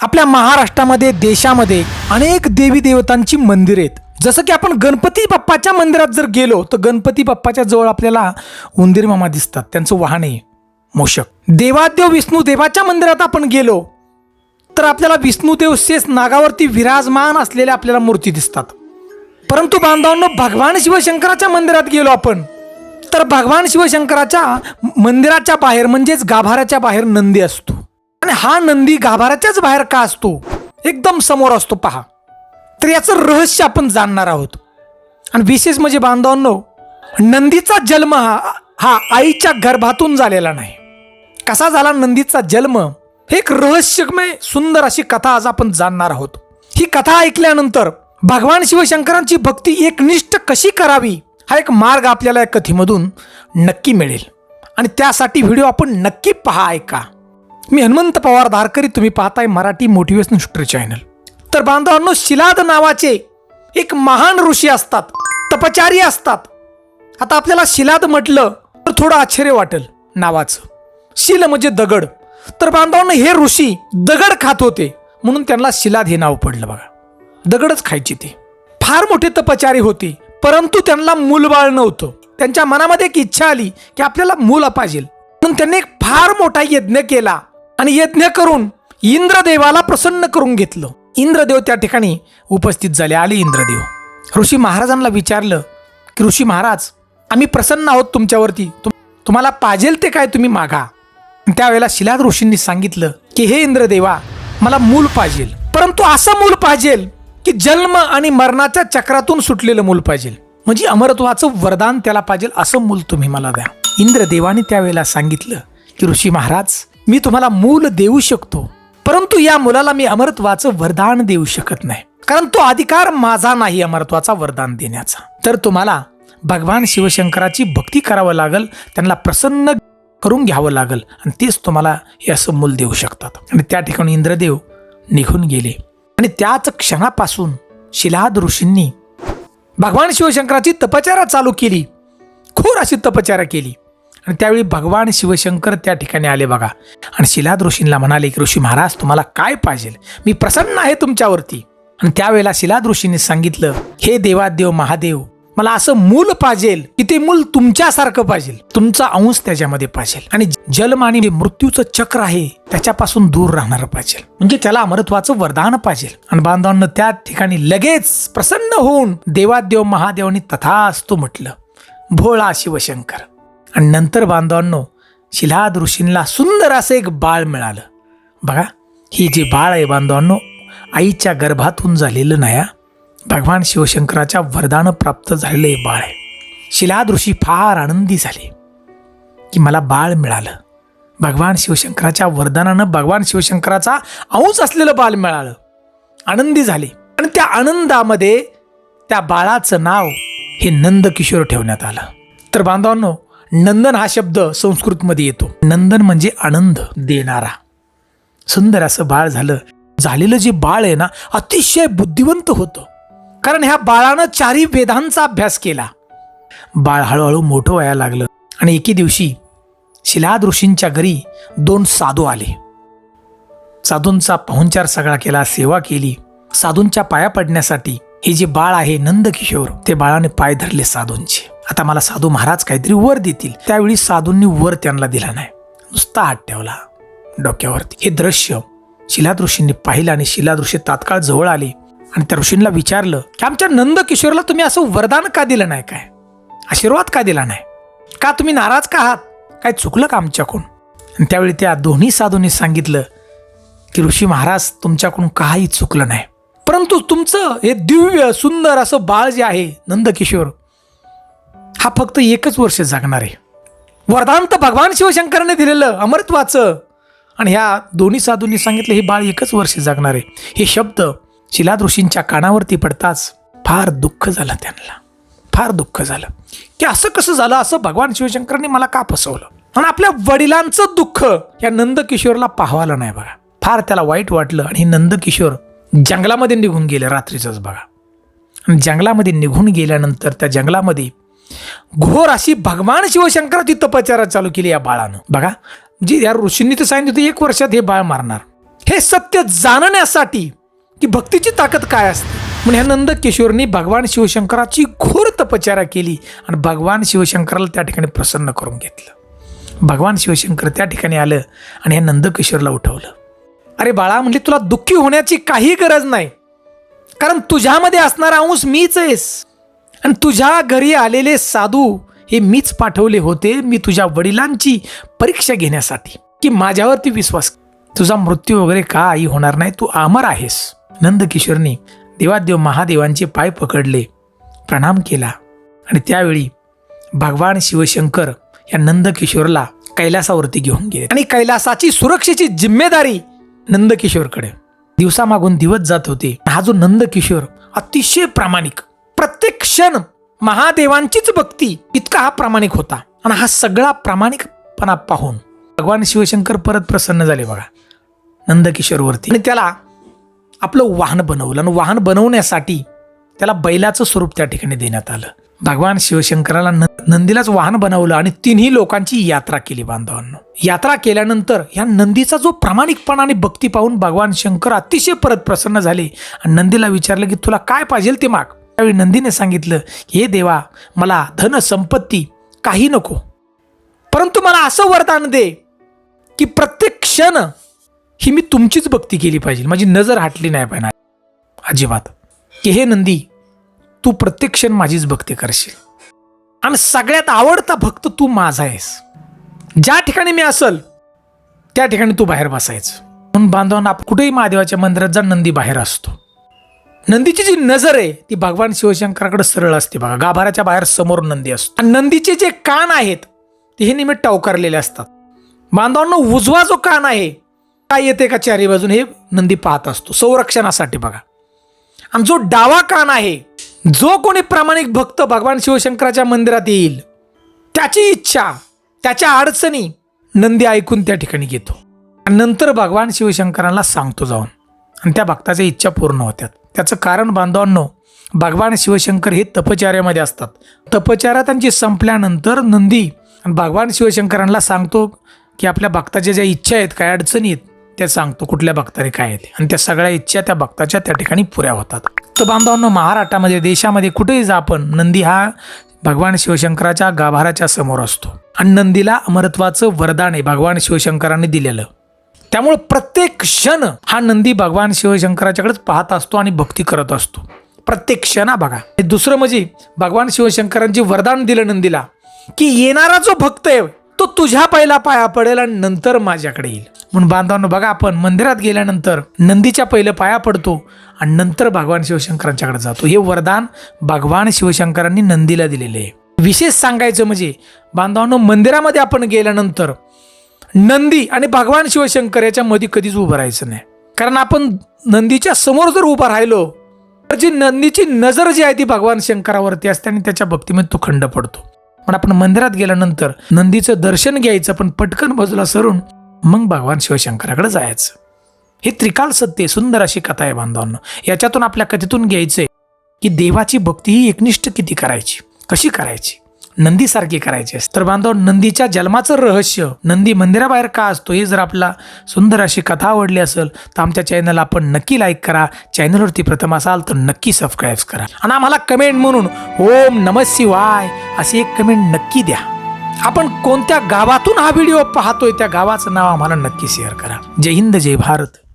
आपल्या महाराष्ट्रामध्ये देशामध्ये अनेक देवी देवतांची मंदिरे आहेत. जसं की आपण गणपती बाप्पाच्या मंदिरात जर गेलो तर गणपती बाप्पाच्या जवळ आपल्याला उंदीर मामा दिसतात. त्यांचं वाहन आहे मोषक देवादेव विष्णू देवाच्या मंदिरात आपण गेलो तर आपल्याला विष्णुदेव शेष नागावरती विराजमान असलेल्या आपल्याला मूर्ती दिसतात. परंतु बांधवांनो भगवान शिवशंकराच्या मंदिरात गेलो आपण तर भगवान शिवशंकराच्या मंदिराच्या बाहेर म्हणजेच गाभाऱ्याच्या बाहेर नंदी असतो. आणि हा नंदी गाभाराच्याच बाहेर का असतो? एकदम समोर असतो पहा. तर याचं रहस्य आपण जाणणार आहोत. आणि विशेष म्हणजे बांधवांनो नंदीचा जन्म हा हा आईच्या गर्भातून झालेला नाही. कसा झाला नंदीचा जन्म? हे एक रहस्यमय सुंदर अशी कथा आज आपण जाणणार आहोत. ही कथा ऐकल्यानंतर भगवान शिवशंकरांची भक्ती एकनिष्ठ कशी करावी हा एक मार्ग आपल्याला या कथेमधून नक्की मिळेल. आणि त्यासाठी व्हिडिओ आपण नक्की पहा ऐका. मी हनुमंत पवार धारकरी तुम्ही पाहताय मराठी मोटिवेशनल शूटर चॅनल तर बांधवांनो शिलाद नावाचे एक महान ऋषी असतात तपचारी असतात. आता आपल्याला शिलाद म्हटलं तर थोडं आश्चर्य वाटेल नावाचं. शिल म्हणजे दगड. तर बांधवांना हे ऋषी दगड खात होते म्हणून त्यांना शिलाद हे नाव पडलं बघा. दगडच खायचे ते. फार मोठे तपचारी होते परंतु त्यांना मूलबाळ नव्हतं. त्यांच्या मनामध्ये एक इच्छा आली की आपल्याला मूल पाहिजे म्हणून त्यांनी एक फार मोठा यज्ञ केला. आणि यज्ञ करून इंद्रदेवाला प्रसन्न करून घेतलं. इंद्रदेव त्या ठिकाणी उपस्थित झाले आले इंद्रदेव. ऋषी महाराजांना विचारलं की ऋषी महाराज आम्ही प्रसन्न आहोत तुमच्यावरती. तुम- तुम्हाला पाहिजेल ते काय तुम्ही मागा? त्यावेळेला शिलाद ऋषींनी सांगितलं की हे इंद्रदेवा मला मूल पाहिजेल परंतु असं मूल पाहिजेल की जन्म आणि मरणाच्या चक्रातून सुटलेलं मूल पाहिजे म्हणजे अमरत्वाचं वरदान त्याला पाहिजे असं मूल तुम्ही मला द्या. इंद्रदेवाने त्यावेळेला सांगितलं की ऋषी महाराज मी तुम्हाला मूल देऊ शकतो परंतु या मुलाला मी अमरत्वाचं वरदान देऊ शकत नाही. कारण तो अधिकार माझा नाही अमरत्वाचा वरदान देण्याचा. तर तुम्हाला भगवान शिवशंकराची भक्ती करावं लागल त्यांना प्रसन्न करून घ्यावं लागल आणि तेच तुम्हाला हे असं मूल देऊ शकतात. आणि त्या ठिकाणी इंद्रदेव निघून गेले. आणि त्याच क्षणापासून शिलाद ऋषींनी भगवान शिवशंकराची तपचारा चालू केली. खोर अशी तपचारा केली. आणि त्यावेळी भगवान शिवशंकर त्या ठिकाणी आले बघा. आणि शिलाद ऋषींना म्हणाले की ऋषी महाराज तुम्हाला काय पाहिजे? मी प्रसन्न आहे तुमच्यावरती. आणि त्यावेळेला शिलाद ऋषींनी सांगितलं हे देवादेव महादेव मला असं मूल पाहिजे की ते मूल तुमच्यासारखं पाहिजे. तुमचा अंश त्याच्यामध्ये पाहिजे. आणि जन्म आणि जे मृत्यूचं चक्र आहे त्याच्यापासून दूर राहणार पाहिजे. म्हणजे त्याला अमरत्वाचं वरदान पाहिजे. आणि बांधवांना त्या ठिकाणी लगेच प्रसन्न होऊन देवादेव महादेवानी तथास्तु म्हटलं भोळा शिवशंकर आणि नंतर बांधवांनो शिलाद ऋषींना सुंदर असं एक बाळ मिळालं. बघा ही जे बाळ आहे बांधवांनो आईच्या गर्भातून झालेलं नाही हा. भगवान शिवशंकराच्या वरदानं प्राप्त झालेलं हे बाळ आहे. शिलाद ऋषी फार आनंदी झाले की मला बाळ मिळालं. भगवान शिवशंकराच्या वरदानानं भगवान शिवशंकराचा अंश असलेलं बाळ मिळालं. आनंदी झाले. आणि त्या आनंदामध्ये त्या बाळाचं नाव हे नंदकिशोर ठेवण्यात आलं. तर बांधवांनो नंदन हा शब्द संस्कृतमध्ये येतो. नंदन म्हणजे आनंद देणारा. सुंदर असं बाळ झालं. झालेलं जे बाळ आहे ना अतिशय बुद्धिवंत होतं. कारण ह्या बाळानं चारी वेदांचा अभ्यास केला. बाळ हळूहळू मोठं व्हायला लागलं. आणि एके दिवशी शिलाद ऋषींच्या घरी दोन साधू आले. साधूंचा पाहुणचार सगळा केला सेवा केली. साधूंच्या पाया पडण्यासाठी हे जे बाळ आहे नंदकिशोर ते बाळाने पाय धरले साधूंचे. आता मला साधू महाराज काहीतरी वर देतील. त्यावेळी साधूंनी वर त्यांना दिला नाही. नुसता हात ठेवला. डोक्यावरती हे दृश्य शिलाद ऋषींनी पाहिलं आणि शिलाद ऋषी तात्काळ जवळ आले. आणि त्या ऋषींना विचारलं की आमच्या नंदकिशोरला तुम्ही असं वरदान का दिलं नाही काय? आशीर्वाद का दिला नाही? का तुम्ही नाराज का आहात? काय चुकलं का आमच्याकडून? आणि त्यावेळी त्या दोन्ही साधूंनी सांगितलं की ऋषी महाराज तुमच्याकडून काही चुकलं नाही. परंतु तुमचं हे दिव्य सुंदर असं बाळ जे आहे नंदकिशोर हा फक्त एकच वर्ष जगणार आहे. वरदान तर भगवान शिवशंकराने दिलेलं अमरत्वाचं आणि ह्या दोन्ही साधूंनी सांगितलं हे बाळ एकच वर्ष जगणार आहे. हे शब्द शिलाद ऋषींच्या कानावरती पडताच फार दुःख झालं त्यांना. फार दुःख झालं. की असं कसं झालं असं भगवान शिवशंकरांनी मला का फसवलं? आणि आपल्या वडिलांचं दुःख या नंदकिशोरला पाहावलं नाही बघा. फार त्याला वाईट वाटलं आणि नंदकिशोर जंगलामध्ये निघून गेले रात्रीचंच बघा. आणि जंगलामध्ये निघून गेल्यानंतर त्या जंगलामध्ये घोर अशी भगवान शिवशंकराची तपचारा चालू केली या बाळानं. बघा जी या ऋषींनी तर सांगितलं होतं एक वर्षात हे बाळ मारणार. हे सत्य जाणण्यासाठी की भक्तीची ताकद काय असते? म्हणून ह्या नंद किशोरनी भगवान शिवशंकराची घोर तपचारा केली आणि भगवान शिवशंकराला त्या ठिकाणी प्रसन्न करून घेतलं. भगवान शिवशंकर त्या ठिकाणी आलं आणि ह्या नंदकिशोरला उठवलं. अरे बाळा म्हणजे तुला दुःखी होण्याची काही गरज नाही. कारण तुझ्यामध्ये असणारा अंश मीच आहेस. आणि तुझ्या घरी आलेले साधू हे मीच पाठवले होते मी तुझ्या वडिलांची परीक्षा घेण्यासाठी. की माझ्यावरती विश्वास तुझा मृत्यू वगैरे काही होणार नाही तू अमर आहेस. नंदकिशोरने देवादेव महादेवांचे पाय पकडले प्रणाम केला. आणि त्यावेळी भगवान शिवशंकर या नंदकिशोरला कैलासावरती घेऊन गेले. आणि कैलासाची सुरक्षेची जिम्मेदारी नंदकिशोरकडे. दिवसामागून दिवस जात होते. हा जो नंदकिशोर अतिशय प्रामाणिक प्रत्येक क्षण महादेवांचीच भक्ती इतका हा प्रामाणिक होता. आणि हा सगळा प्रामाणिकपणा पाहून भगवान शिवशंकर परत प्रसन्न झाले बघा. नंदकिशोरवरती. आणि त्याला आपलं वाहन बनवलं. आणि वाहन बनवण्यासाठी त्याला बैलाचं स्वरूप त्या ठिकाणी देण्यात आलं. भगवान शिवशंकराला न- नंदीलाच वाहन बनवलं आणि तिन्ही लोकांची यात्रा केली बांधवांना. यात्रा केल्यानंतर या नंदीचा जो प्रामाणिकपणा आणि भक्ती पाहून भगवान शंकर अतिशय परत प्रसन्न झाले. आणि नंदीला विचारलं की तुला काय पाहिजे ते माग? त्यावेळी नंदीने सांगितलं हे देवा मला धन संपत्ती काही नको. परंतु मला असं वरदान दे की प्रत्येक क्षण ही मी तुमचीच भक्ती केली पाहिजे. माझी नजर हटली नाही पाहिजे. अजिबात. की हे नंदी तू प्रत्येक क्षण माझीच भक्ती करशील. आणि सगळ्यात आवडता भक्त तू माझा आहेस. ज्या ठिकाणी मी असल त्या ठिकाणी तू बाहेर बसायचं. म्हणून बांधवांना आप- कुठेही महादेवाच्या मंदिरात जा नंदी बाहेर असतो. नंदीची जी नजर आहे ती भगवान शिवशंकराकडे सरळ असते बघा. गाभाऱ्याच्या बाहेर समोर नंदी असतो. आणि नंदीचे जे कान आहेत ते हे निमित्त टवकारलेले असतात. बांधवांना उजवा जो कान आहे काय येते का चारी बाजून हे नंदी पाहत असतो. संरक्षणासाठी बघा. आणि जो डावा कान आहे जो कोणी प्रामाणिक भक्त भगवान शिवशंकराच्या मंदिरात येईल त्याची इच्छा त्याच्या अडचणी नंदी ऐकून त्या ठिकाणी घेतो. आणि नंतर भगवान शिवशंकरांना सांगतो जाऊन. आणि त्या भक्ताच्या इच्छा पूर्ण होत्यात त्याचं कारण बांधवांनो भगवान शिवशंकर हे तपचार्यामध्ये असतात. तपचार्या त्यांची संपल्यानंतर नंदी आणि भगवान शिवशंकरांना सांगतो की आपल्या भक्ताच्या ज्या इच्छा आहेत काय अडचणी आहेत त्या सांगतो. कुठल्या भक्ताने काय आहेत? आणि त्या सगळ्या इच्छा त्या भक्ताच्या त्या ठिकाणी पुऱ्या होतात. तर बांधवांनो महाराष्ट्रामध्ये देशामध्ये कुठेही जा आपण नंदी हा भगवान शिवशंकराच्या गाभाराच्या समोर असतो. आणि नंदीला अमरत्वाचं वरदान आहे भगवान शिवशंकरांनी दिलेलं. त्यामुळे प्रत्येक क्षण हा नंदी भगवान शिवशंकराच्याकडेच पाहत असतो आणि भक्ती करत असतो. प्रत्येक क्षणा बघा. हे दुसरं म्हणजे भगवान शिवशंकरांची वरदान दिलं नंदीला की येणारा जो भक्त आहे तो तुझ्या पहिला पाया पडेल आणि नंतर माझ्याकडे येईल. म्हणून बांधवांनो बघा आपण मंदिरात गेल्यानंतर नंदीच्या पहिलं पाया पडतो आणि नंतर भगवान शिवशंकरांच्याकडे जातो. हे वरदान भगवान शिवशंकरांनी नंदीला दिलेले आहे. विशेष सांगायचं म्हणजे बांधवांनो मंदिरामध्ये आपण गेल्यानंतर नंदी आणि भगवान शिवशंकर याच्या मध्ये कधीच उभं राहायचं नाही. कारण आपण नंदीच्या समोर जर उभा राहिलो तर जी नंदीची नजर जी आहे ती भगवान शंकरावरती असते आणि त्याच्या भक्तीमध्ये तो खंड पडतो. पण आपण मंदिरात गेल्यानंतर नंदीचं दर्शन घ्यायचं पण पटकन बाजूला सरून मग भगवान शिवशंकराकडे जायचं. हे त्रिकाल सत्य सुंदर अशी कथा आहे बांधवांना. याच्यातून आपल्या कथेतून घ्यायचंय की देवाची भक्ती ही एकनिष्ठ किती करायची? कशी करायची? नंदीसारखी करायची असते. तर बांधव नंदीच्या जन्माचं रहस्य नंदी मंदिराबाहेर का असतो हे जर आपला सुंदर अशी कथा आवडली असेल तर आमच्या चॅनल आपण नक्की लाईक करा. चॅनलवरती प्रथम असाल तर नक्की सबस्क्राईब करा. आणि आम्हाला कमेंट म्हणून ओम नम शिवाय अशी एक कमेंट नक्की द्या. आपण कोणत्या गावातून हा व्हिडिओ पाहतोय त्या गावाचं नाव आम्हाला नक्की शेअर करा. जय हिंद जय भारत.